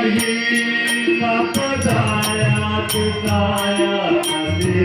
पदाया पिताया कभी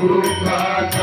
Swat,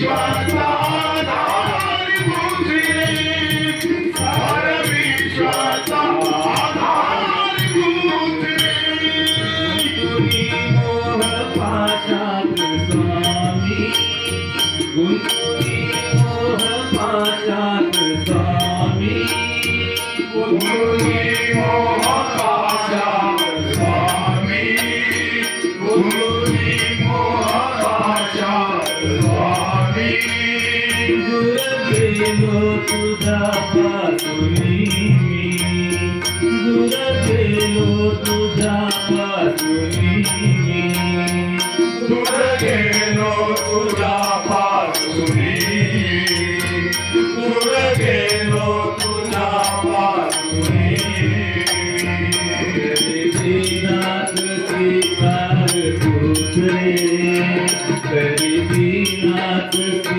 swat, तुझा पासुनी दुरगेलो तुझा पासुनी दुरगेलो तुझा पासुनी दुरगेलो तुझा पासुनी देवी नाथ की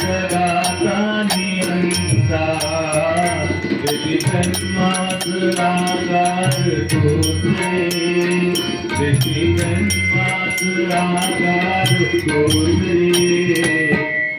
जगातानि अन्ता यदि जन्मासुराकार कोसे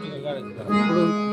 れ